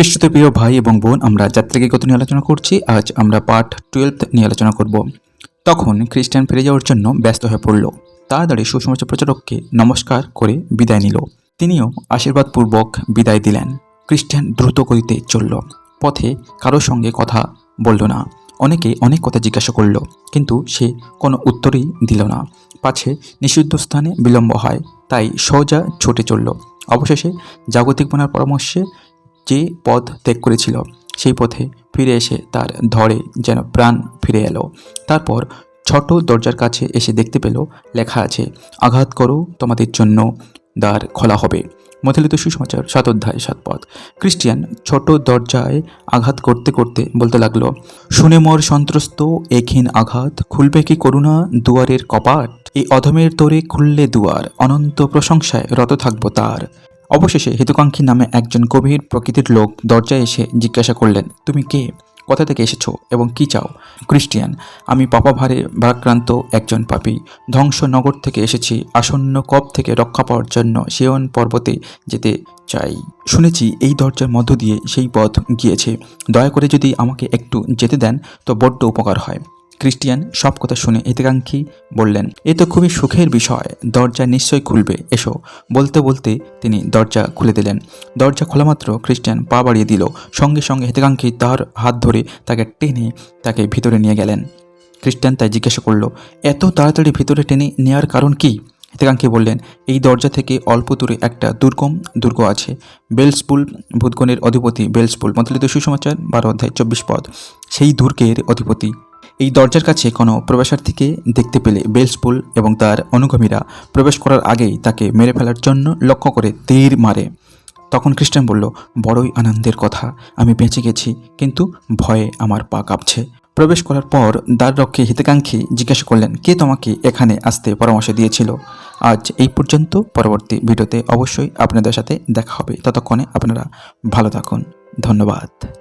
খ্রিস্টতে প্রিয় ভাই এবং বোন, আমরা যাত্রীকে গত নিয়ে আলোচনা করছি। আজ আমরা পার্ট টুয়েলভ নিয়ে আলোচনা করব। তখন খ্রিস্টান ফিরে যাওয়ার জন্য ব্যস্ত হয়ে পড়ল। তাড়াতাড়ি সুসমাচার প্রচারককে নমস্কার করে বিদায় নিল। তিনিও আশীর্বাদপূর্বক বিদায় দিলেন। খ্রিস্টান দ্রুত গতিতে চলল। পথে কারোর সঙ্গে কথা বলল না। অনেকে অনেক কথা জিজ্ঞাসা করল, কিন্তু সে কোনো উত্তরই দিল না। পাছে নিষিদ্ধ স্থানে বিলম্ব হয়, তাই সোজা ছুটে চলল। অবশেষে জাগতিক মনার পরামর্শে যে পথ ত্যাগ করেছিল, সেই পথে ফিরে এসে তার ধরে যেন প্রাণ ফিরে এলো। তারপর ছোট দরজার কাছে এসে দেখতে পেল, লেখা আছে, আঘাত করো তোমাদের জন্য দ্বার খোলা হবে। মথিলিত সুসমাচার, সাত অধ্যায়, সাত পথ। খ্রিস্টিয়ান ছোট দরজায় আঘাত করতে করতে বলতে লাগল, শুনে মর সন্ত্রস্ত একহীন আঘাত, খুলবে কি করুণা দুয়ারের কপাট? এই অধমের তোরে খুললে দুয়ার, অনন্ত প্রশংসায় রত থাকব তার। অবশেষে হিতকাঙ্ক্ষী নামে একজন গভীর প্রকৃতির লোক দরজায় এসে জিজ্ঞাসা করলেন, তুমি কে? কোথা থেকে এসেছ? এবং কি চাও? ক্রিস্টিয়ান আমি পাপাভারে ভারাক্রান্ত একজন পাপী। ধ্বংসনগর থেকে এসেছি, আসন্ন কপ থেকে রক্ষা পাওয়ার জন্য শিয়ন পর্বতে যেতে চাই। শুনেছি এই দরজার মধ্য দিয়ে সেই পথ গিয়েছে। দয়া করে যদি আমাকে একটু যেতে দেন, তো বড্ড উপকার হয়। ক্রিস্টিয়ান সব কথা শুনে হিতাকাঙ্ক্ষী বললেন, এ তো খুবই সুখের বিষয়, দরজা নিশ্চয়ই খুলবে, এসো। বলতে বলতে তিনি দরজা খুলে দিলেন। দরজা খোলা মাত্র খ্রিস্টিয়ান পা বাড়িয়ে দিল। সঙ্গে সঙ্গে হিতাকাঙ্ক্ষী তার হাত ধরে তাকে টেনে তাকে ভিতরে নিয়ে গেলেন। খ্রিস্টান তাই জিজ্ঞাসা করল, এত তাড়াতাড়ি ভিতরে টেনে নেওয়ার কারণ কি? হিতাকাঙ্ক্ষী বললেন, এই দরজা থেকে অল্প দূরে একটা দুর্গম দুর্গ আছে, বেলসপুল ভূতগণের অধিপতি বেলসপুল। মতলিত সুসমাচার বারো অধ্যায় চব্বিশ পদ। সেই দুর্গের অধিপতি এই দরজার কাছে কোনো প্রবেশার্থীকে দেখতে পেলে বেলসপুল এবং তার অনুগামীরা প্রবেশ করার আগেই তাকে মেরে ফেলার জন্য লক্ষ্য করে তীর মারে। তখন খ্রিস্টান বলল, বড়ই আনন্দের কথা, আমি বেঁচে গেছি, কিন্তু ভয়ে আমার পা কাঁপছে। প্রবেশ করার পর দ্বাররক্ষী হিতাকাঙ্ক্ষী জিজ্ঞাসা করলেন, কে তোমাকে এখানে আসতে পরামর্শ দিয়েছিল? আজ এই পর্যন্ত পরবর্তী ভিডিওতে অবশ্যই আপনাদের সাথে দেখা হবে। ততক্ষণে আপনারা ভালো থাকুন। ধন্যবাদ।